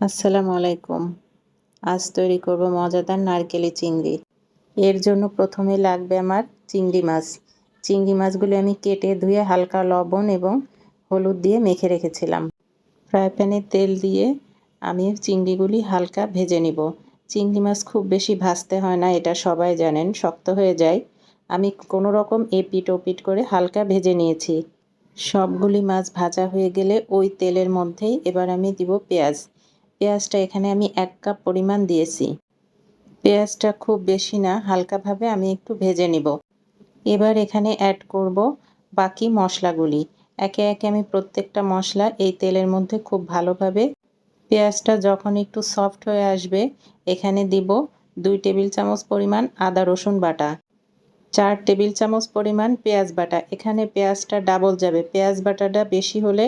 আসসালামু আলাইকুম। আজ তৈরি করব মজাদার নারকেলি চিংড়ি। এর জন্য প্রথমে লাগবে আমার চিংড়ি মাছ। চিংড়ি মাছগুলি আমি কেটে ধুয়ে হালকা লবণ এবং হলুদ দিয়ে মেখে রেখেছিলাম। ফ্রাই প্যানে তেল দিয়ে আমি চিংড়িগুলি হালকা ভেজে নিব। চিংড়ি মাছ খুব বেশি ভাজতে হয় না, এটা সবাই জানেন, শক্ত হয়ে যায়। আমি কোনো রকম এপিট ওপিট করে হালকা ভেজে নিয়েছি। সবগুলি মাছ ভাজা হয়ে গেলে ওই তেলের মধ্যেই এবার আমি দিব পেঁয়াজ। পেঁয়াজটা এখানে আমি এক কাপ পরিমাণ দিয়েছি। পেঁয়াজটা খুব বেশি না, হালকাভাবে আমি একটু ভেজে নিব। এবার এখানে অ্যাড করব বাকি মশলাগুলি। একে একে আমি প্রত্যেকটা মশলা এই তেলের মধ্যে খুব ভালোভাবে পেঁয়াজটা যখন একটু সফট হয়ে আসবে, এখানে দিব দুই টেবিল চামচ পরিমাণ আদা রসুন বাটা, চার টেবিল চামচ পরিমাণ পেঁয়াজ বাটা। এখানে পেঁয়াজটা ডাবল যাবে। পেঁয়াজ বাটাটা বেশি হলে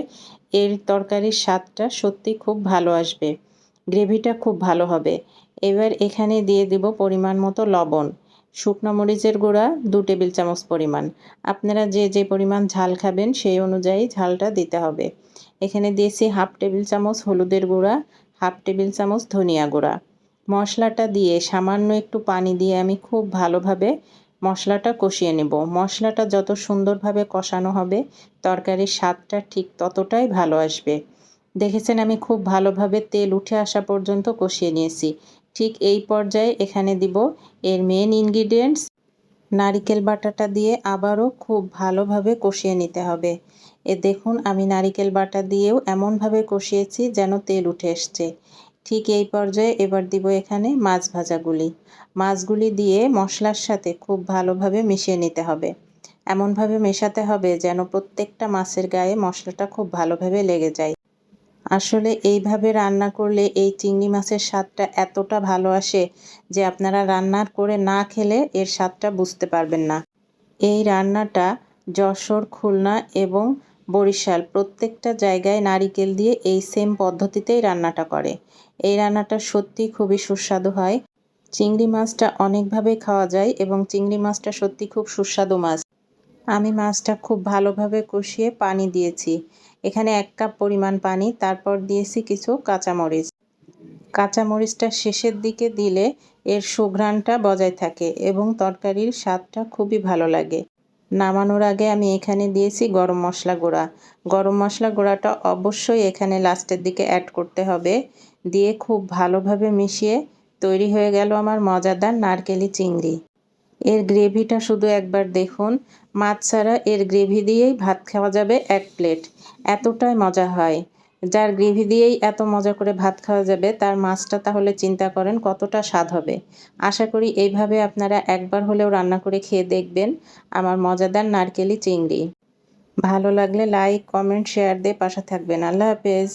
এর তরকারির স্বাদটা সত্যি খুব ভালো আসবে। গ্রেভিটা খুব ভালো হবে। এবার এখানে দিয়ে দিব পরিমাণ মতো লবণ। শুকনো মরিচের গুঁড়া দু টেবিল চামচ পরিমাণ। আপনারা যে যে পরিমাণ ঝাল খাবেন সেই অনুযায়ী ঝালটা দিতে হবে। এখানে দিয়েছি হাফ টেবিল চামচ হলুদের গুঁড়া, হাফ টেবিল চামচ ধনিয়া গুঁড়া। মশলাটা দিয়ে সামান্য একটু পানি দিয়ে আমি খুব ভালোভাবে মশলাটা কষিয়ে নেব। মশলাটা যত সুন্দরভাবে কষানো হবে, তরকারির স্বাদটা ঠিক ততটাই ভালো আসবে। দেখেছেন আমি খুব ভালোভাবে তেল উঠে আসা পর্যন্ত কষিয়ে নিয়েছি। ঠিক এই পর্যায়ে এখানে দিব এর মেন ইনগ্রিডিয়েন্টস নারিকেল বাটাটা দিয়ে আবারও খুব ভালোভাবে কষিয়ে নিতে হবে। এ দেখুন, আমি নারিকেল বাটা দিয়েও এমনভাবে কষিয়েছি যেন তেল উঠে এসছে। ঠিক এই পর্যায়ে এবার দিব এখানে মাছ ভাজাগুলি। মাছগুলি দিয়ে মশলার সাথে খুব ভালোভাবে মিশিয়ে নিতে হবে। এমনভাবে মেশাতে হবে যেন প্রত্যেকটা মাছের গায়ে মশলাটা খুব ভালোভাবে লেগে যায়। আসলে এইভাবে রান্না করলে এই চিংড়ি মাছের স্বাদটা এতটা ভালো আসে যে আপনারা রান্নার করে না খেলে এর স্বাদটা বুঝতে পারবেন না। এই রান্নাটা যশোর, খুলনা এবং বরিশাল প্রত্যেকটা জায়গায় নারিকেল দিয়ে এই সেম পদ্ধতিতেই রান্নাটা করে। এই রান্নাটা সত্যি খুবই সুস্বাদু হয়। চিংড়ি মাছটা অনেকভাবে খাওয়া যায় এবং চিংড়ি মাছটা সত্যি খুব সুস্বাদু মাছ। আমি মাছটা খুব ভালোভাবে কষিয়ে পানি দিয়েছি। এখানে এক কাপ পরিমাণ পানি, তারপর দিয়েছি কিছু কাঁচামরিচ। কাঁচামরিচটা শেষের দিকে দিলে এর সুঘ্রাণটা বজায় থাকে এবং তরকারির স্বাদটা খুবই ভালো লাগে। নামানোর আগে আমি এখানে দিয়েছি গরম মশলা গুঁড়া। গরম মশলা গুঁড়াটা অবশ্যই এখানে লাস্টের দিকে অ্যাড করতে হবে। দিয়ে খুব ভালোভাবে মিশিয়ে তৈরি হয়ে গেল আমার মজাদার নারকেলি চিংড়ি। এর গ্রেভিটা শুধু একবার দেখুন। মাছ ছাড়া এর গ্রেভি দিয়েই ভাত খাওয়া যাবে এক প্লেট। এতটাই মজা হয়। যার গ্রেভি দিয়েই এত মজা করে ভাত খাওয়া যাবে, তার মাছটা তাহলে চিন্তা করেন কতটা স্বাদ হবে। আশা করি এইভাবে আপনারা একবার হলেও রান্না করে খেয়ে দেখবেন আমার মজাদার নারকেলি চিংড়ি। ভালো লাগলে লাইক, কমেন্ট, শেয়ার দিয়ে পাশে থাকবেন। আল্লাহ হাফেজ।